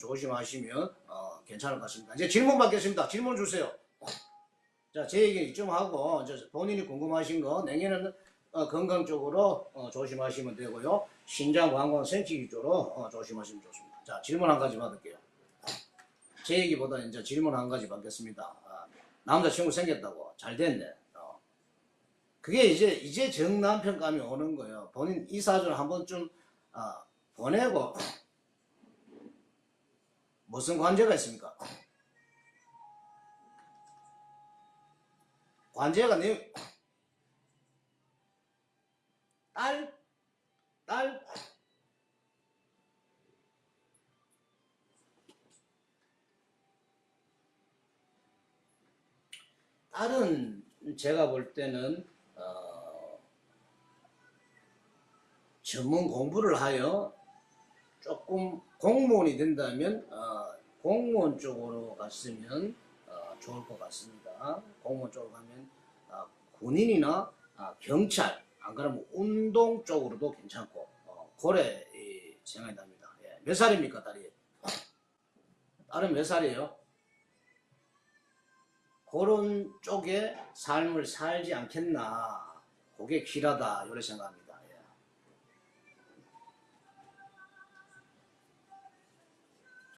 조심하시면 어, 괜찮을 것 같습니다. 이제 질문 받겠습니다. 질문 주세요. 자, 제 얘기 이쯤 하고 이제 본인이 궁금하신 거 내년에는 어, 건강 쪽으로 어, 조심하시면 되고요. 신장 관광 생기 위주로 어, 조심하시면 좋습니다. 자, 질문 한 가지 받을게요. 제 얘기보다 이제 질문 한 가지 받겠습니다. 아, 남자친구 생겼다고 잘 됐네. 어. 그게 이제 이제 정남편감이 오는 거예요. 본인 이 사주를 한 번쯤 아, 보내고 무슨 관제가 있습니까? 관제가 내 딸, 딸, 딸은 제가 볼 때는 어, 전문 공부를 하여 조금 공무원이 된다면 어, 공무원 쪽으로 갔으면 어, 좋을 것 같습니다. 공무원 쪽으로 가면 아, 군인이나 아, 경찰 안 그러면 운동 쪽으로도 괜찮고 어, 고래 이, 생각이 납니다. 예. 몇 살입니까 딸이? 딸은 몇 살이에요? 그런 쪽에 삶을 살지 않겠나 그게 길하다 이렇게 생각합니다.